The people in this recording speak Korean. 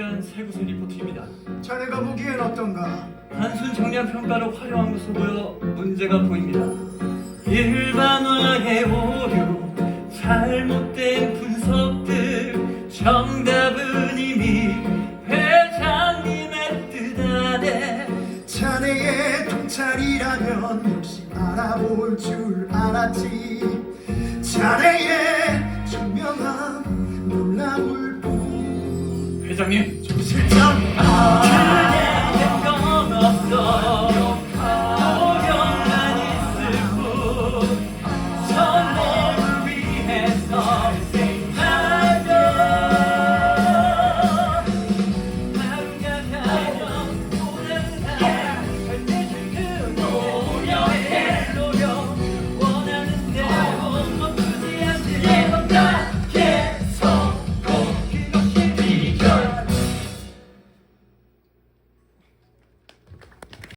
실시간 세구선 리포트입니다. 자네가 보기엔 어떤가? 단순 정량 평가로 화려한 것으로 보여 문제가 보입니다. 일반화의 오류, 잘못된 분석들, 정답은 이미 회장님의 뜻 안에 자네의 통찰이라면 역시 알아볼 줄 알았지 자네의 증명함 놀라울 뿐. 회장님 실장! 아